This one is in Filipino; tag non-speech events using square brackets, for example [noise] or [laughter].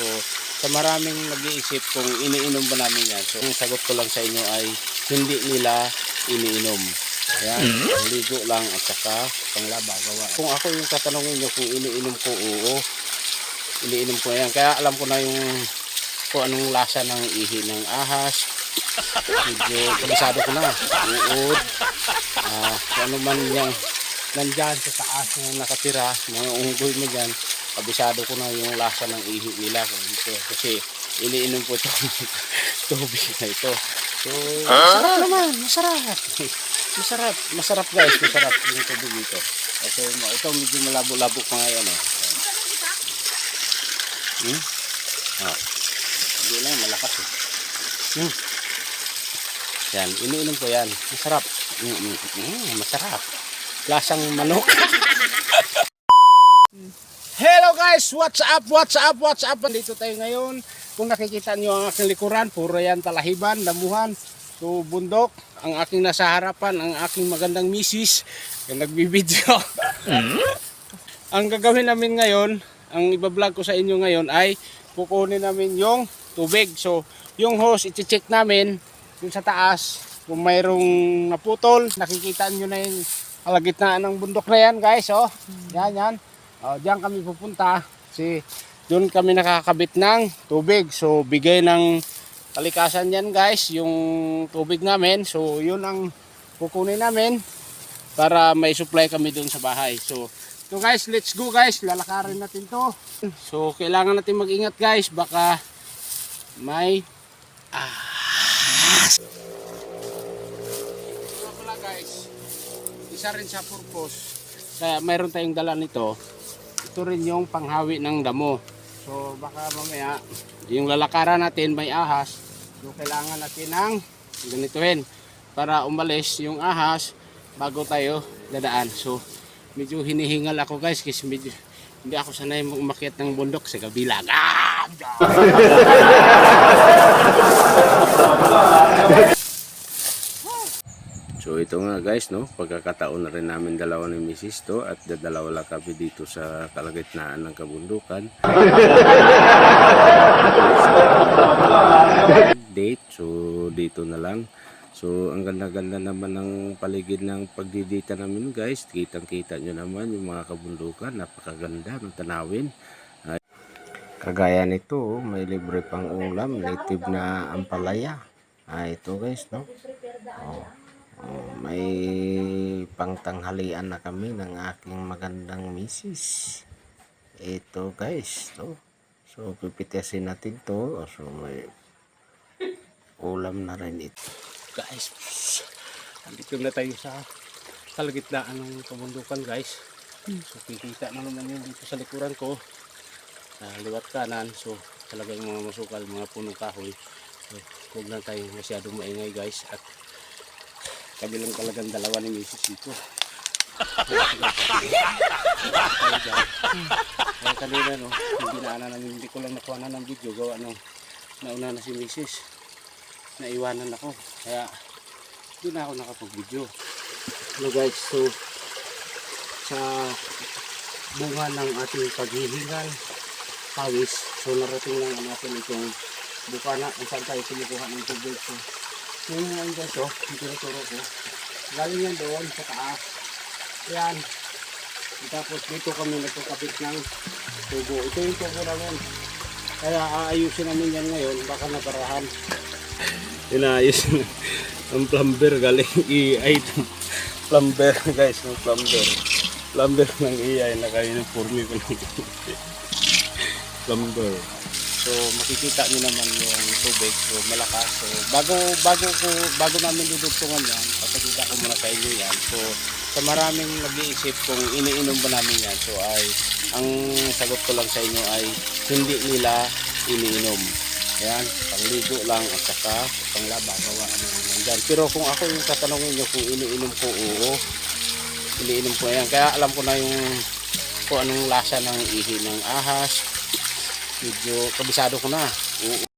So, sa maraming nag-iisip kung iniinom ba namin yan. So, ang sagot ko lang sa inyo ay hindi nila iniinom. Ayan, ligo lang at saka panglaba gawa. Kung ako yung tatanungin nyo kung iniinom ko, oo. Iniinom ko yan. Kaya alam ko na yung kung anong lasa ng ihi ng ahas. Medyo kabisado ko na. Uod. Ah, kung ano man yung nandyan sa taas na nakatira, mga unggoy mo dyan, kabisado ko na yung lasa ng ihi nila. Ito. Kasi iniinom ko itong [laughs] tubig na ito. So, masarap naman, masarap. masarap, masarap guys, masarap yung tubig ito. So, ito medyo malabo-labo pa ngayon. Eh. Hmm? Oh. Hindi lang, malakas eh. Hmm. Yan, iniinom ko yan. Masarap. Mm, mm, mm, masarap. Lasang manok. [laughs] Hello guys! What's up? What's up? What's up? Dito tayo ngayon. Kung nakikita nyo ang aking likuran, puro yan talahiban, damuhan, so bundok. Ang aking nasa harapan, ang aking magandang misis, yung nagbibideo. ang gagawin namin ngayon, ang ibablog ko sa inyo ngayon ay kukunin namin yung tubig. So, yung hose, iti-check namin yung sa taas. Kung mayroong naputol, nakikita nyo na yung kalagitnaan ng bundok na yan guys. Oh. Yan, yan. Oh, diyan kami pupunta. Si doon kami nakakabit ng tubig. So, bigay ng kalikasan yan guys, yung tubig namin. So, yun ang kukunin namin para may supply kami doon sa bahay. So, so guys, let's go guys. Lalakarin natin to. So, kailangan natin mag-ingat guys. Baka may ahas. So, pala guys, isa rin sa purpose. Kaya mayroon tayong dala nito. Ito rin yung panghawi ng damo. So, baka mamaya, yung lalakaran natin may ahas. So, kailangan natin ng ganituhin para umalis yung ahas bago tayo dadaan. So, medyo hinihingal ako guys kasi medyo hindi ako sanay umakyat ng bundok sa kabila. Ah! [laughs] ito nga guys no, pagkakataon na rin namin dalawa ni Mrs. to at dadalawa lang kami dito sa kalagitnaan ng kabundukan. [laughs] Date, so dito na lang. So ang ganda-ganda naman ng paligid ng pagdidita namin guys. Kitang-kita nyo naman yung mga kabundukan. Napakaganda ng tanawin. Ay, Kagaya nito, may libre pang ulam, native na ampalaya. Ah, ito guys, no? Oh. Oh, may pangtanghalian na kami ng aking magandang misis. Ito guys, to. So pipitasin natin to. So may ulam na rin ito. Guys, andito na tayo sa kalagitnaan ng kabundukan guys. So kikita na naman yun dito sa likuran ko. Uh, liwat kanan. So talagang mga masukal, mga punong kahoy. So huwag lang tayo masyadong maingay guys. At kami lang talagang dalawa ni Mrs. dito. [laughs] Kaya kanina no, hindi na na namin, hindi ko lang nakuha na ng video. Gawa nung nauna na si Mrs. Naiwanan ako. Kaya hindi na ako nakapag-video. Hello guys, so sa bunga ng ating paghihingal, pawis, so narating lang natin itong bukana kung saan tayo kumukuha ng tubig. So, yun nga yung guys, oh, yung tinuturo ko. Galing yan doon sa taas. Yan. Tapos dito kami nagkakabit ng tubo. Ito yung tubo namin. Kaya aayusin namin yan ngayon. Baka nabarahan. Inaayos na. Ang plumber galing [laughs] EI. plumber guys, ng plumber. Plumber ng EI. Naka-uniforme ko lang. [laughs] plumber. So makikita niyo naman yung tubig so malakas. So bago bago ko bago namin dudugtungan yan, papakita ko muna sa inyo yan. So sa maraming nag-iisip kung iniinom ba namin yan, so ay ang sagot ko lang sa inyo ay hindi nila iniinom. Ayan, pangligo lang at saka panglaba gawa ng. Pero kung ako yung tatanungin nyo kung iniinom ko, oo. Iniinom ko yan. Kaya alam ko na yung kung anong lasa ng ihi ng ahas, medyo kabisado ko na. Oo.